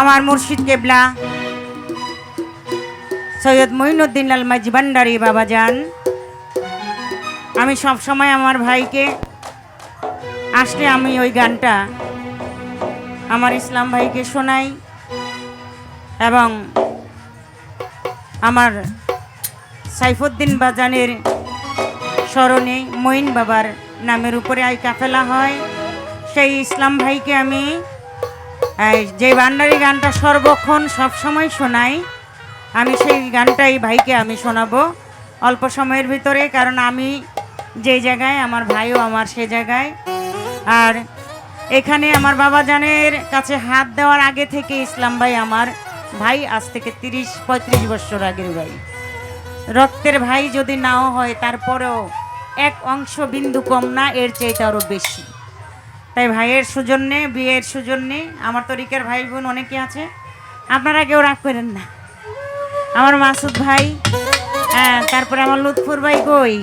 আমার মুর্শিদ কেবলা, সৈয়দ মঈনুদ্দিন লাল মাঝি ভান্ডারি বাবা যান। আমি সব সময় আমার ভাইকে আসলে আমি ওই গানটা আমার ইসলাম ভাইকে শোনাই এবং আমার সাইফুদ্দিন বাজানের স্মরণে মঈন বাবার নামের উপরে আই কাফেলা হয়। সেই ইসলাম ভাইকে আমি যে ভান্ডারি গানটা সর্বক্ষণ সবসময় শোনাই, আমি সেই গানটাই ভাইকে আমি শোনাবো অল্প সময়ের ভিতরে, কারণ আমি যে জায়গায়, আমার ভাইও আমার সে জায়গায়। আর এখানে আমার বাবা জানের কাছে হাত দেওয়ার আগে থেকে ইসলাম ভাই আমার ভাই, আজ থেকে তিরিশ, পঁয়ত্রিশ বছর আগের ভাই। রক্তের ভাই যদি নাও হয়, তারপরেও এক অংশ বিন্দু কম না, এর চাইতে আরও বেশি। তাই ভাইয়ের সুজন্যে, বিয়ের সুজন্যে আমার তরিকার ভাই বোন অনেকে আছে। আপনারা কেউ রাগ করেন না। আমার মাসুদ ভাই হ্যাঁ তারপরে আমার লুৎফুর ভাই কই?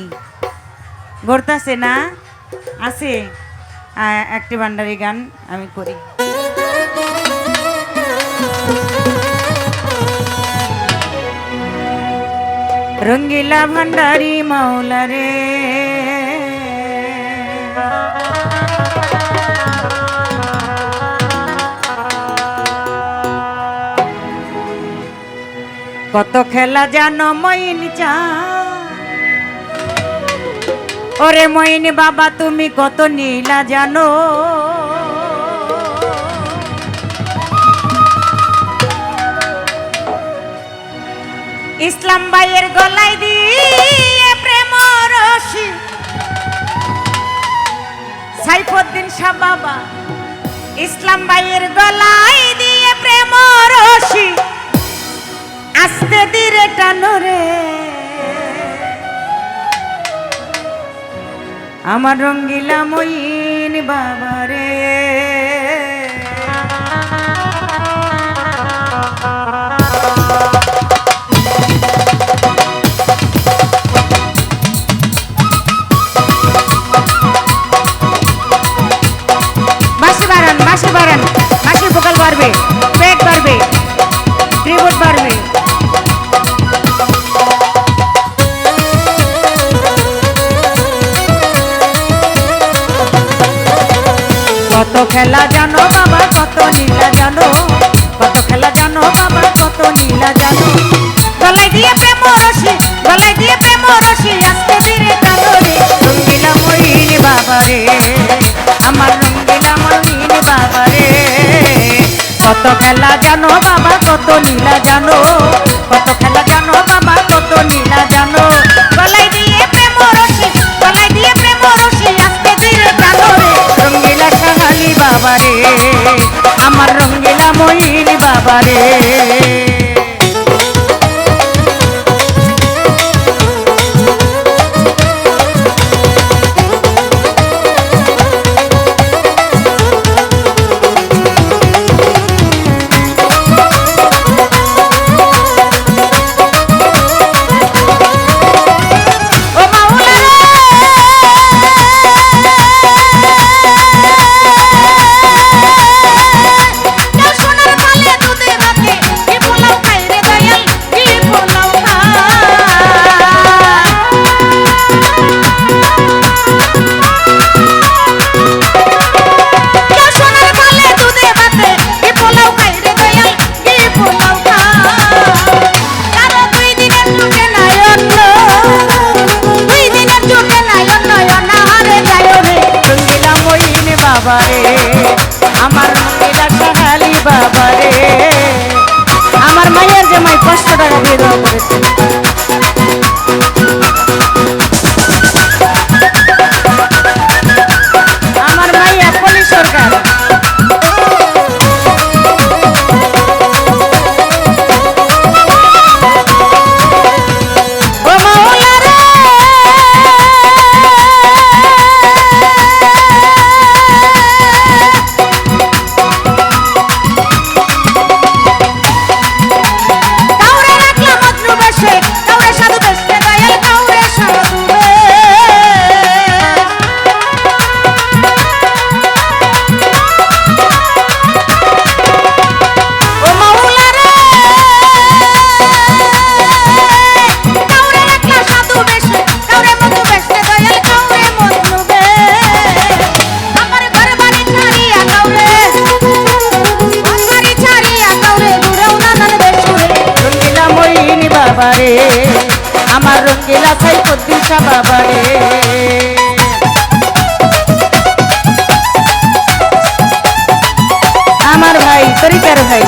গড়তাছে না? আছে। একটি ভান্ডারি গান আমি করি। রঙ্গিলা ভান্ডারি মাওলা রে। কত খেলা জানো মইন চা। ওরে মইন বাবা, তুমি কত নীলা জানো। ইসলাম ভাইয়ের গলায় দিয়ে প্রেম রশি সাইফুদ্দিন শাহ বাবা, ইসলাম ভাইয়ের আস্তে ধীরে টানো রে। আমার রঙ্গিলা মইন বাবা রে। বাসি বাড়ান বাসি বাড়ান। খেলা জানো বাবা, কত নীলা জানো। কত খেলা জানো বাবা, কত নীলা জানো। গলায় দিয়ে প্রেম রশি গলায় দিয়ে প্রেম রশি আস্তে টানো রে। রঙ্গিলা মরিন বাবা রে, আমার রঙ্গিলা মরিন বাবা রে। কত খেলা জানো বাবা, কত নীলা জানো। মহিন বাবা রে আমার রঙ্গিলা সাহালি বাবা রে আমার মায়ের যে মাই পাঁচশো টাকা দিয়ে দেওয়া করেছে। রঙ্গিলা সাই কদ্দিসা বাবারে আমার ভাই তরিকার ভাই।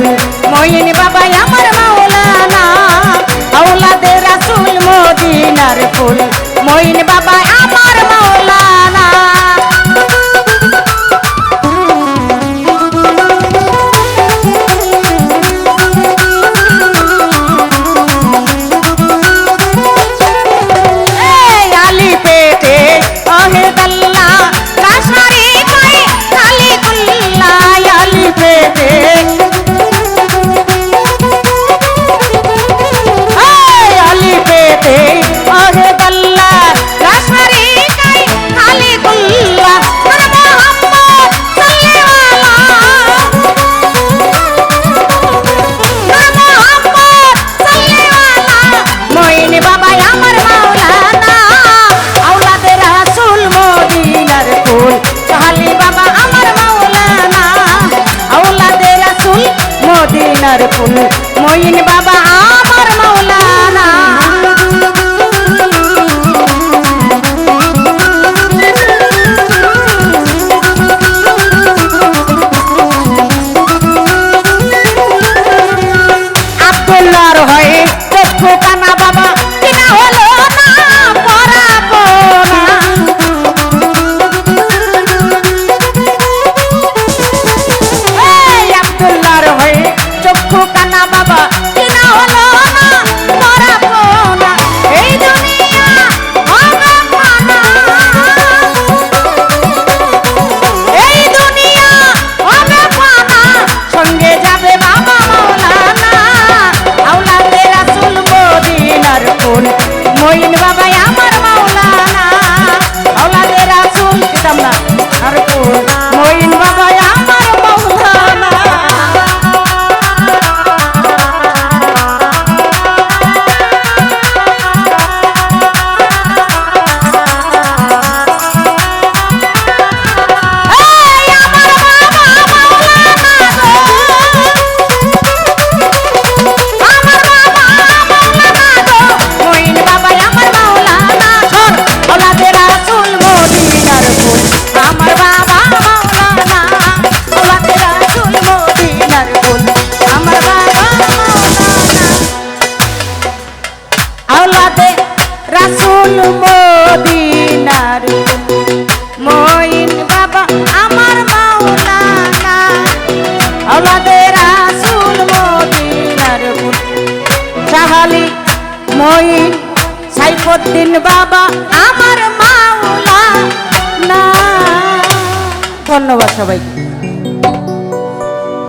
মন দিন বাবা আমার মাওলা না। ধন্যবাদ সবাইকে।